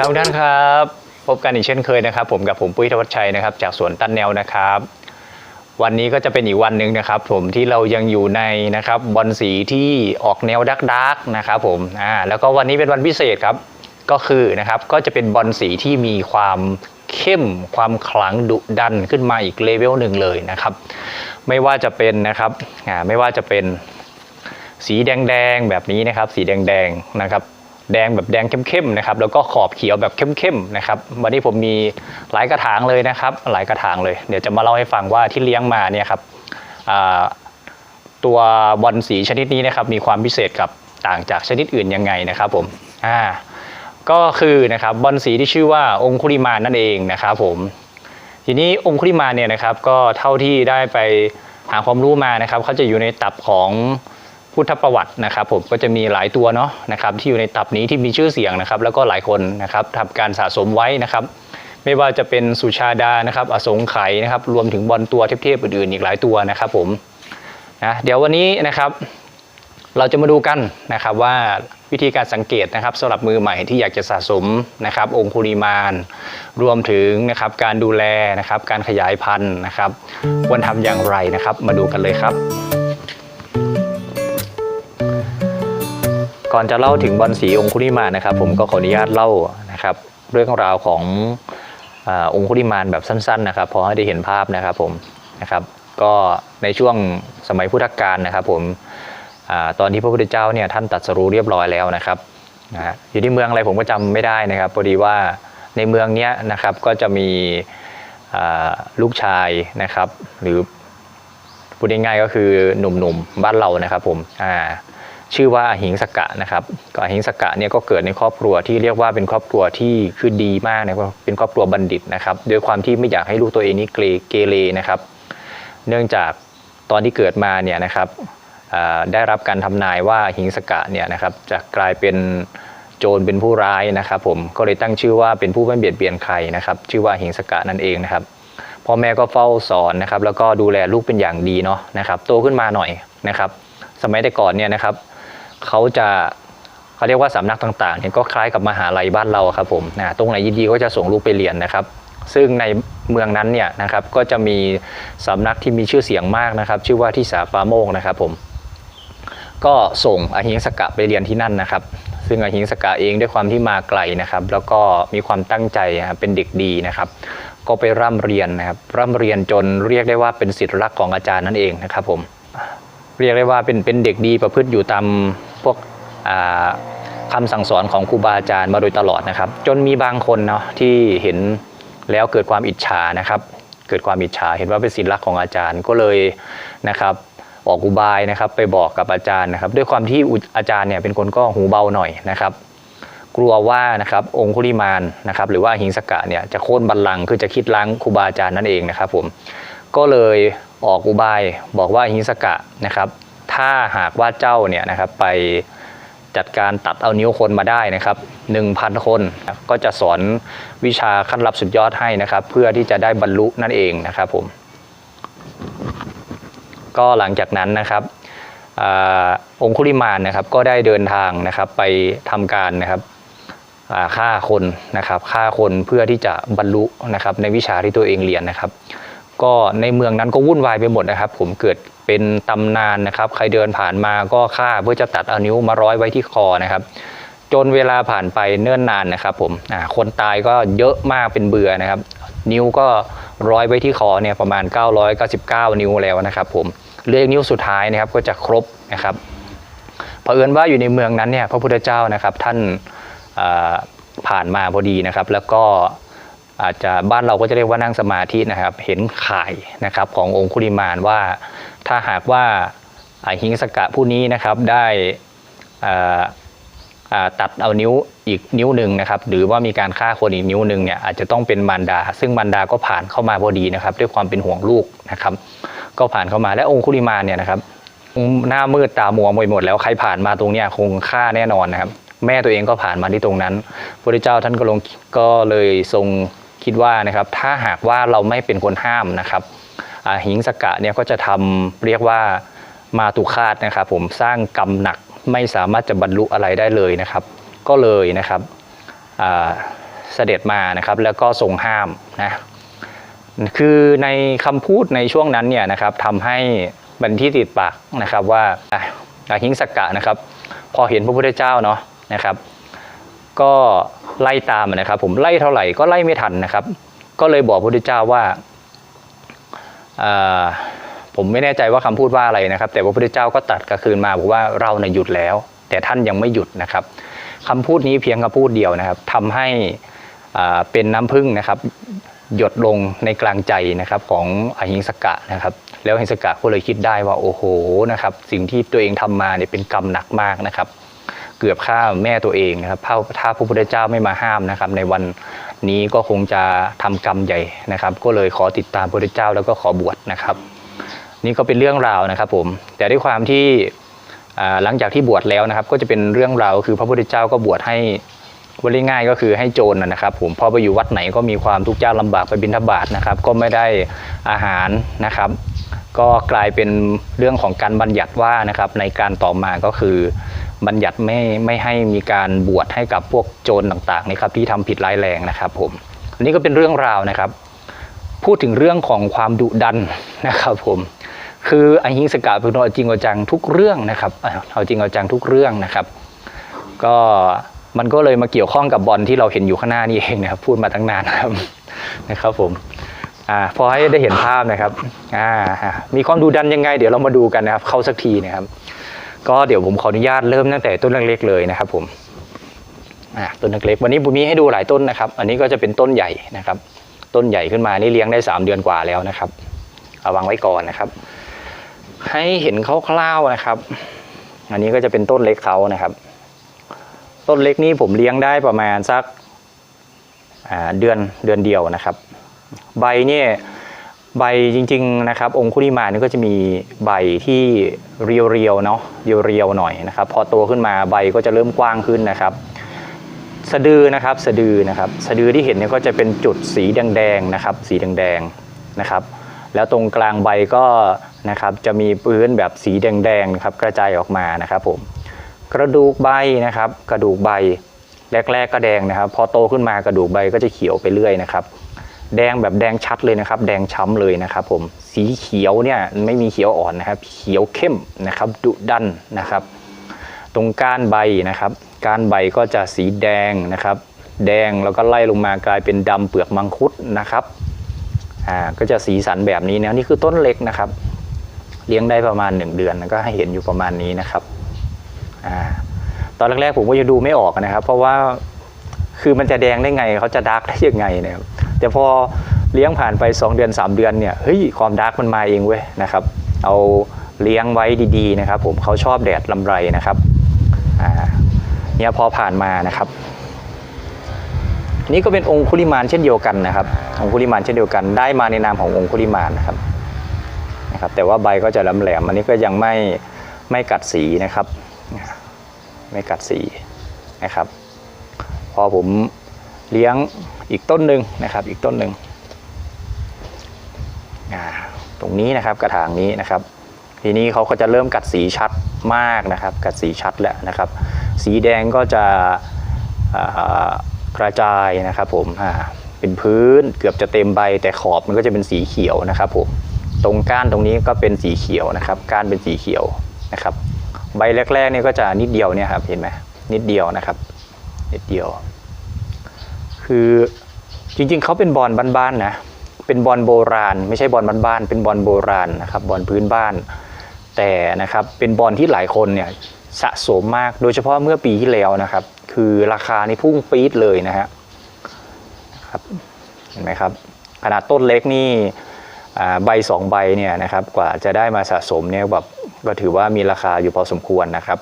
ครับทุกท่านครับ พบกันอีกเช่นเคยนะครับ ผมกับผมปุ้ยธวัชชัยนะครับ จากสวนตันแนวนะครับ วันนี้ก็จะเป็นอีกวันหนึ่งนะครับ ผมที่เรายังอยู่ในนะครับบอลสีที่ออกแนวดักดักนะครับผมอ่าแล้วก็วันนี้เป็นวันพิเศษครับก็คือนะครับก็จะเป็นบอลสีที่มีความเข้มความขลังดุดันขึ้นมาอีกเลเวลหนึ่งเลยนะครับ ไม่ว่าจะเป็นนะครับอ่าไม่ว่าจะเป็นสีแดงๆแบบนี้นะครับ สีแดงๆนะครับ แดงแบบแดงเข้มๆนะครับแล้วก็ขอบเขียวแบบเข้มๆนะครับวันนี้ผมมีหลายกระถางเลยนะครับ หลายกระถางเลย เดี๋ยวจะมาเล่าให้ฟังว่าที่เลี้ยงมาเนี่ยครับตัวบอลสีชนิดนี้นะครับมีความพิเศษกับต่างจากชนิดอื่นยังไงนะครับผมอ่าก็คือนะครับบอลสีที่ชื่อว่าองคุริมานนั่นเองนะครับผมทีนี้องคุริมานเนี่ยนะครับก็เท่าที่ได้ไปหาความรู้มานะครับเขาจะอยู่ในตับของ พุทธประวัตินะครับผมก็จะมีหลายตัวเนาะนะครับที่อยู่ในตับนี้ที่มีชื่อเสียงนะครับแล้วก็หลายคนนะครับทำการสะสมไว้นะครับ ไม่ว่าจะเป็นสุชาดานะครับอสงไขยนะครับรวมถึงบอลตัวเทพๆอื่นๆอีกหลายตัวนะครับผมนะเดี๋ยววันนี้นะครับเราจะมาดูกันนะครับว่าวิธีการสังเกตนะครับสำหรับมือใหม่ที่อยากจะสะสมนะครับ องคุริมานรวมถึงนะครับการดูแลนะครับการขยายพันธุ์นะครับ ควรทำอย่างไรนะครับ มาดูกันเลยครับ ก่อนจะเล่าถึงบอลสีองคุริมานนะครับ ผมก็ขออนุญาตเล่านะครับ เรื่องราวขององคุริมานแบบสั้นๆ นะครับพอให้ได้เห็นภาพนะครับผมนะครับ ก็ในช่วงสมัยพุทธกาลนะครับ ผมอตอนที่พระพุทธเจ้าเนี่ยท่านตัดสรู้เรียบร้อยแล้วนะครับนะอยู่ที่เมืองอะไรผมก็จำไม่ได้นะครับพอดีว่าในเมืองเนี้ยนะครับก็จะมีลูกชายนะครับ หรือพูดง่ายๆก็คือหนุ่มๆบ้านเรานะครับ ผมอ่า ชื่อว่าอหิงสกะนะครับก็อหิงสกะเนี่ยก็เกิดในครอบครัวที่เรียกว่าเป็นครอบครัวที่คือดีมากนะครับเป็นครอบครัวบัณฑิตนะครับโดยความที่ไม่อยากให้ลูกตัวเองนี่เกเรเกเรนะครับ เนื่องจากตอนที่เกิดมาเนี่ยนะครับได้รับการทำนายว่าหิงสกะเนี่ยนะครับจะกลายเป็นโจรเป็นผู้ร้ายนะครับผมก็เลยตั้งชื่อว่าเป็นผู้ไม่เบียดเบียนใครนะครับ ชื่อว่าหิงสกะนั่นเองนะครับพ่อแม่ก็เฝ้าสอนนะครับ แล้วก็ดูแลลูกเป็นอย่างดีเนาะนะครับ โตขึ้นมาหน่อยนะครับ สมัยแต่ก่อนเนี่ยนะครับ เขาจะเขาเรียกว่าสำนักต่างๆเนี่ยก็คล้ายกับมหาลัยบ้านเราครับผมนะตรงไหนดีๆก็จะส่งลูกไปเรียนนะครับ ซึ่งในเมืองนั้นเนี่ยนะครับก็จะมีสำนักที่มีชื่อเสียงมากนะครับ ชื่อว่าที่สาปาโมกนะครับผมก็ส่งอหิงสกะไปเรียนที่นั่นนะครับ ซึ่งอหิงสกะเองด้วยความที่มาไกลนะครับ แล้วก็มีความตั้งใจเป็นเด็กดีนะครับ ก็ไปร่ำเรียนนะครับร่ำเรียนจนเรียกได้ว่าเป็นศิษย์รักของอาจารย์นั่นเองนะครับผม เรียกได้ว่าเป็นเป็นเด็กดีประพฤติอยู่ตามพวกอ่าคำสั่งสอนของครูบาอาจารย์มาโดยตลอดนะครับ จนมีบางคนเนาะที่เห็นแล้วเกิดความอิจฉานะครับเกิดความอิจฉาเห็นว่าเป็นศิลป์รักของอาจารย์ก็เลยนะครับออกอุบายนะครับไปบอกกับอาจารย์นะครับ ด้วยความที่อุอาจารย์เนี่ยเป็นคนก็หูเบาหน่อยนะครับ กลัวว่านะครับองคุลิมานนะครับหรือว่าหิงสกะเนี่ยจะโค่นบัลลังก์คือจะคิดล้างครูบาอาจารย์นั่นเองนะครับผม ก็เลยออกอุบายบอกว่าหิสกะนะครับ ถ้าหากว่าเจ้าเนี่ยนะครับไปจัดการตัดเอานิ้วคนมาได้นะครับ 1,000 คนก็จะสอนวิชาขั้นลับสุดยอดให้นะครับ เพื่อที่จะได้บรรลุนั่นเองนะครับผมก็หลังจากนั้นนะครับอองคุลิมานนะครับก็ได้เดินทางนะครับไปทำการนะครับฆ่าคนนะครับฆ่าคนเพื่อที่จะบรรลุนะครับในวิชาที่ตัวเองเรียนนะครับ ก็ในเมืองนั้นก็วุ่นวายไปหมดนะครับ ผมเกิดเป็นตำนานนะครับ ใครเดินผ่านมาก็ฆ่าเพื่อจะตัดเอานิ้วมาร้อยไว้ที่คอนะครับ จนเวลาผ่านไปเนิ่นนานนะครับ ผมคนตายก็เยอะมากเป็นเบื่อนะครับ นิ้วก็ร้อยไว้ที่คอเนี่ยประมาณ 999 นิ้วแล้วนะครับ ผมเลขนิ้วสุดท้ายนะครับก็จะครบนะครับเผอิญว่าอยู่ในเมืองนั้นเนี่ยพระพุทธเจ้านะครับท่านผ่านมาพอดีนะครับ แล้วก็ อาจจะบ้านเราก็จะเรียกว่านั่งสมาธินะครับ เห็นข่ายนะครับขององคุลิมานว่าถ้าหากว่าอ่าหิงสกะผู้นี้นะครับได้ตัดเอานิ้วอีกนิ้วหนึ่งนะครับหรือว่ามีการฆ่าคนอีกนิ้วหนึ่งเนี่ยอาจจะต้องเป็นมารดา ซึ่งมารดาก็ผ่านเข้ามาพอดีนะครับ ด้วยความเป็นห่วงลูกนะครับ ก็ผ่านเข้ามาและองคุลิมานเนี่ยนะครับหน้ามืดตามัวไปหมดแล้วใครผ่านมาตรงเนี้ยคงฆ่าแน่นอนนะครับ แม่ตัวเองก็ผ่านมาที่ตรงนั้นพระพุทธเจ้าท่านก็ลงก็เลยทรง คิดว่านะครับถ้าหากว่าเราไม่เป็นคนห้ามนะครับหิงสกะเนี่ยก็จะทำเรียกว่ามาตุคาตนะครับผมสร้างกรรมหนักไม่สามารถจะบรรลุอะไรได้เลยนะครับ ก็เลยนะครับเสด็จมานะครับแล้วก็ทรงห้ามนะคือในคำพูดในช่วงนั้นเนี่ยนะครับทำให้บันที่ติดปากนะครับว่าอาหิงสกกะนะครับ พอเห็นพระพุทธเจ้าเนาะนะครับ ก็ไล่ตามนะครับ ผมไล่เท่าไหร่ก็ไล่ไม่ทันนะครับ ก็เลยบอกพระพุทธเจ้าว่าผมไม่แน่ใจว่าคำพูดว่าอะไรนะครับ แต่ว่าพระพุทธเจ้าก็ตัดกระคืนมาบอกว่าเราเนี่ยหยุดแล้ว แต่ท่านยังไม่หยุดนะครับคำพูดนี้เพียงคำพูดเดียวนะครับทำให้เป็นน้ำพึ่งนะครับหยดลงในกลางใจนะครับของอหิงสกะนะครับ แล้วอหิงสกะก็เลยคิดได้ว่าโอ้โหนะครับ สิ่งที่ตัวเองทำมาเนี่ยเป็นกรรมหนักมากนะครับ เกือบฆ่าแม่ตัวเองนะครับถ้าพระพุทธเจ้าไม่มาห้ามนะครับ ในวันนี้ก็คงจะทำกรรมใหญ่นะครับ ก็เลยขอติดตามพระพุทธเจ้าแล้วก็ขอบวชนะครับ นี่ก็เป็นเรื่องราวนะครับผมแต่ด้วยความที่หลังจากที่บวชแล้วนะครับ ก็จะเป็นเรื่องราวคือพระพุทธเจ้าก็บวชให้วันง่ายก็คือให้โจรนนะครับ ผมพอไปอยู่วัดไหนก็มีความทุกข์ยากลำบากไปบิณฑบาตนะครับ ก็ไม่ได้อาหารนะครับ ก็กลายเป็นเรื่องของการบัญญัติว่านะครับในการต่อมาก็คือ บัญญัติไม่ไม่ให้มีการบวชให้กับพวกโจรต่างๆนะครับที่ทำผิดร้ายแรงนะครับผมอันนี้ก็เป็นเรื่องราวนะครับ พูดถึงเรื่องของความดุดันนะครับผมคืออหิงสกะเป็นเอาจริงเอาจังทุกเรื่องนะครับเอาจริงเอาจังทุกเรื่องนะครับ ก็มันก็เลยมาเกี่ยวข้องกับบอลที่เราเห็นอยู่ข้างหน้านี่เองนะครับ พูดมาตั้งนานนะครับนะครับผมอ่าพอให้ได้เห็นภาพนะครับอ่ามีความดุดันยังไง เดี๋ยวเรามาดูกันนะครับ เข้าสักทีนะครับ ก็เดี๋ยวผมขออนุญาตเริ่มตั้งแต่ต้นเล็กๆเลยนะครับผมต้นเล็กๆวันนี้ผมมีให้ดูหลายต้นนะครับ อันนี้ก็จะเป็นต้นใหญ่นะครับ ต้นใหญ่ขึ้นมานี่เลี้ยงได้ 3 เดือนกว่าแล้วนะครับเอาวางไว้ก่อนนะครับ ให้เห็นคร่าวๆนะครับ อันนี้ก็จะเป็นต้นเล็กเขานะครับ ต้นเล็กนี้ผมเลี้ยงได้ประมาณสักเดือนเดือนเดียวนะครับ ใบเนี่ย ใบจริงๆนะครับองคุลิมานี่ก็จะมีใบที่เรียวๆเนาะเรียวๆหน่อยนะครับ พอโตขึ้นมาใบก็จะเริ่มกว้างขึ้นนะครับ สะดือนะครับสะดือนะครับสะดือที่เห็นเนี่ยก็จะเป็นจุดสีแดงๆนะครับ สีแดงๆนะครับ แล้วตรงกลางใบก็นะครับจะมีพื้นแบบสีแดงๆนะครับกระจายออกมานะครับผมกระดูกใบนะครับ กระดูกใบแรกๆก็แดงนะครับ พอโตขึ้นมากระดูกใบก็จะเขียวไปเรื่อยนะครับ แดงแบบแดงชัดเลยนะครับ แดงช้ำเลยนะครับผมสีเขียวเนี่ยไม่มีเขียวอ่อนนะครับ เขียวเข้มนะครับดุดันนะครับ ตรงก้านใบนะครับ ก้านใบก็จะสีแดงนะครับ แดงแล้วก็ไล่ลงมากลายเป็นดำเปลือกมังคุดนะครับอ่าก็จะสีสันแบบนี้นะนี่คือต้นเล็กนะครับ เลี้ยงได้ประมาณ 1 เดือนก็ให้เห็นอยู่ประมาณนี้นะครับอ่าตอนแรกๆผมก็ยังดูไม่ออกนะครับ เพราะว่าคือมันจะแดงได้ไงเขาจะดาร์กได้ยังไงนะครับ แต่พอเลี้ยงผ่านไป 2 เดือน 3 เดือนเนี่ยเฮ้ยความดาร์กมันมาเองเว้ยนะครับ เอาเลี้ยงไว้ดีๆนะครับ ผมเขาชอบแดดลำไรนะครับเนี่ยพอผ่านมานะครับนี่ก็เป็นองคุลิมานเช่นเดียวกันนะครับ องคุลิมานเช่นเดียวกัน ได้มาในนามขององคุลิมานนะครับนะครับ แต่ว่าใบก็จะแหลมๆอันนี้ก็ยังไม่ไม่กัดสีนะครับ ไม่กัดสีนะครับ พอผมเลี้ยง อีกต้นหนึ่งนะครับ อีกต้นหนึ่งตรงนี้นะครับกระถางนี้นะครับ ทีนี้เขาก็จะเริ่มกัดสีชัดมากนะครับ กัดสีชัดแล้วนะครับ สีแดงก็จะกระจายนะครับผมเป็นพื้นเกือบจะเต็มใบ แต่ขอบมันก็จะเป็นสีเขียวนะครับผมตรงก้านตรงนี้ก็เป็นสีเขียวนะครับ ก้านเป็นสีเขียวนะครับ ใบแรกๆเนี่ยก็จะนิดเดียวเนี่ยครับเห็นไหมนิดเดียวนะครับนิดเดียว คือจริงๆ เขาเป็นบอลบ้านๆนะเป็นบอลโบราณ ไม่ใช่บอลบ้านๆเป็นบอลโบราณนะครับบอลพื้นบ้าน แต่นะครับเป็นบอลที่หลายคนเนี่ยสะสมมากโดยเฉพาะเมื่อปีที่แล้วนะครับ คือราคานี่พุ่งปี๊ดเลยนะฮะครับเห็นไหมครับขนาดต้นเล็กนี่ใบสองใบเนี่ยนะครับกว่าจะได้มาสะสมเนี่ยแบบก็ถือว่ามีราคาอยู่พอสมควรนะครับ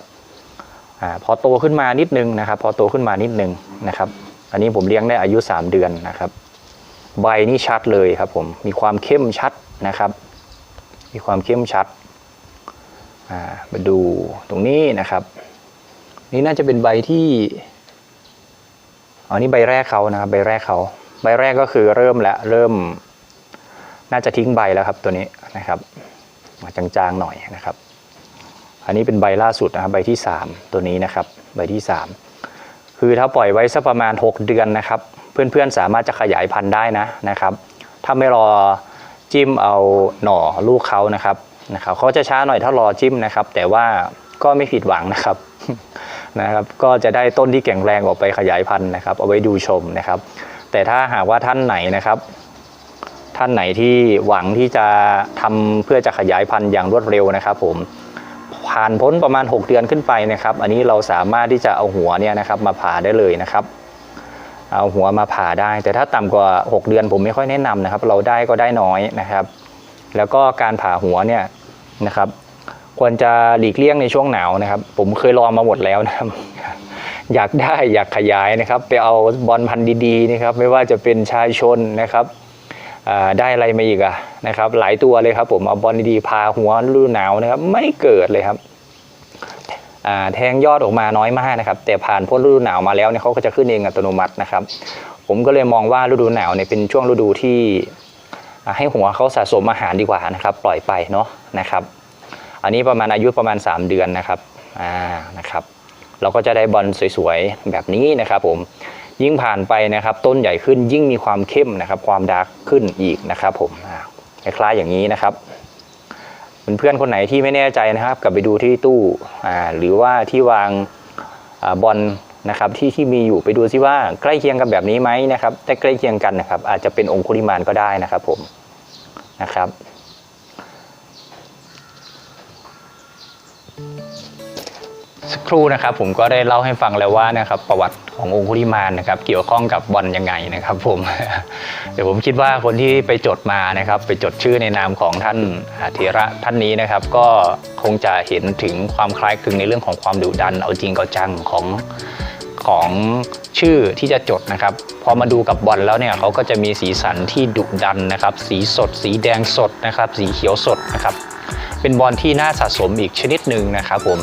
อพอโตขึ้นมานิดนึงนะครับ พอโตขึ้นมานิดนึงนะครับ อันนี้ผมเลี้ยงได้อายุ 3 เดือนนะครับ ใบนี่ชัดเลยครับผม มีความเข้มชัดนะครับ มีความเข้มชัด มาดูตรงนี้นะครับ นี่น่าจะเป็นใบที่อ๋อนี่ใบแรกเขานะครับ ใบแรกเขาใบแรกก็คือเริ่มแล้วเริ่ม น่าจะทิ้งใบแล้วครับตัวนี้นะครับมาจางๆหน่อยนะครับ อันนี้เป็นใบล่าสุดนะครับ ใบที่ 3 ตัวนี้นะครับ ใบที่ 3 คือถ้าปล่อยไว้สักประมาณ 6 เดือนนะครับ เพื่อนๆสามารถจะขยายพันธุ์ได้นะนะครับ ถ้าไม่รอจิ้มเอาหน่อลูกเขานะครับนะครับเขาจะช้าหน่อยถ้ารอจิ้มนะครับ แต่ว่าก็ไม่ผิดหวังนะครับนะครับ ก็จะได้ต้นที่แข็งแรงออกไปขยายพันธุ์นะครับ เอาไว้ดูชมนะครับ แต่ถ้าหากว่าท่านไหนนะครับ ท่านไหนที่หวังที่จะทำเพื่อจะขยายพันธุ์อย่างรวดเร็วนะครับ ผม ผ่านพ้นประมาณ 6 เดือนขึ้นไปนะครับ อันนี้เราสามารถที่จะเอาหัวเนี่ยนะครับมาผ่าได้เลยนะครับ เอาหัวมาผ่าได้ แต่ถ้าต่ำกว่า 6 เดือนผมไม่ค่อยแนะนำนะครับ เราได้ก็ได้น้อยนะครับ แล้วก็การผ่าหัวเนี่ยนะครับ ควรจะหลีกเลี่ยงในช่วงหนาวนะครับ ผมเคยลองมาหมดแล้วนะครับ อยากได้อยากขยายนะครับ ไปเอาบอลพันธุ์ดีๆนะครับ ไม่ว่าจะเป็นชายชนนะครับ ได้อะไรมาอีกอะนะครับ หลายตัวเลยครับผมเอาบอลดีๆพาหัวฤดูหนาวนะครับ ไม่เกิดเลยครับแทงยอดออกมาน้อยมากนะครับ แต่ผ่านพ้นฤดูหนาวมาแล้วเนี่ยเขาก็จะขึ้นเองอัตโนมัตินะครับ ผมก็เลยมองว่าฤดูหนาวเนี่ยเป็นช่วงฤดูที่ให้หัวเขาสะสมอาหารดีกว่านะครับ ปล่อยไปเนาะนะครับ อันนี้ประมาณอายุประมาณ 3 เดือนนะครับอ่านะครับ เราก็จะได้บอลสวยๆแบบนี้นะครับผม ยิ่งผ่านไปนะครับ ต้นใหญ่ขึ้นยิ่งมีความเข้มนะครับ ความดาร์กขึ้นอีกนะครับ ผมคล้ายๆอย่างนี้นะครับเพื่อนๆคนไหนที่ไม่แน่ใจนะครับ กลับไปดูที่ตู้หรือว่าที่วางอาบอลนะครับที่ที่มีอยู่ไปดูซิว่าใกล้เคียงกับแบบนี้ไหมนะครับแต่ใกล้เคียงกันนะครับ อาจจะเป็นองคุลิมานก็ได้นะครับผมนะครับ สักครู่นะครับผมก็ได้เล่าให้ฟังแล้วว่านะครับประวัติขององคุลิมานนะครับเกี่ยวข้องกับบอลยังไงนะครับผมเดี๋ยวผมคิดว่าคนที่ไปจดมานะครับไปจดชื่อในนามของท่านอาเทระท่านนี้นะครับ ก็คงจะเห็นถึงความคล้ายคลึงในเรื่องของความดุดัน เอาจริงเอาจังของของชื่อที่จะจดนะครับ พอมาดูกับบอลแล้วเนี่ยเขาก็จะมีสีสันที่ดุดันนะครับ สีสด สีแดงสดนะครับ สีเขียวสดนะครับ เป็นบอลที่น่าสะสมอีกชนิดหนึ่งนะครับผม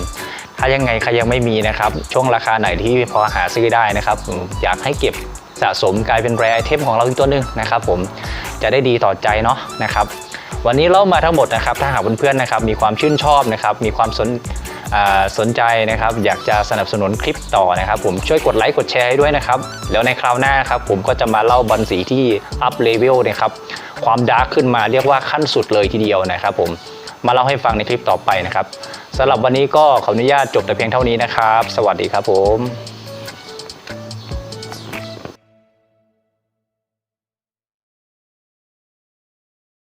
ถ้ายังไงใครยังไม่มีนะครับ ช่วงราคาไหนที่พอหาซื้อได้นะครับ อยากให้เก็บสะสมกลายเป็นแรไอเทมของเราอีกตัวหนึ่งนะครับ ผมจะได้ดีต่อใจเนาะนะครับ วันนี้เล่ามาทั้งหมดนะครับ ถ้าหากเพื่อนๆนะครับ มีความชื่นชอบนะครับ มีความสนสนใจนะครับ อยากจะสนับสนุนคลิปต่อนะครับ ผมช่วยกดไลค์กดแชร์ให้ด้วยนะครับ แล้วในคราวหน้าครับ ผมก็จะมาเล่าบอลสีที่อัพเลเวลนะครับ ความดาร์กขึ้นมาเรียกว่าขั้นสุดเลยทีเดียวนะครับ ผมมาเล่าให้ฟังในคลิปต่อไปนะครับ สำหรับวันนี้ก็ขออนุญาตจบแต่เพียงเท่านี้นะครับ สวัสดีครับผม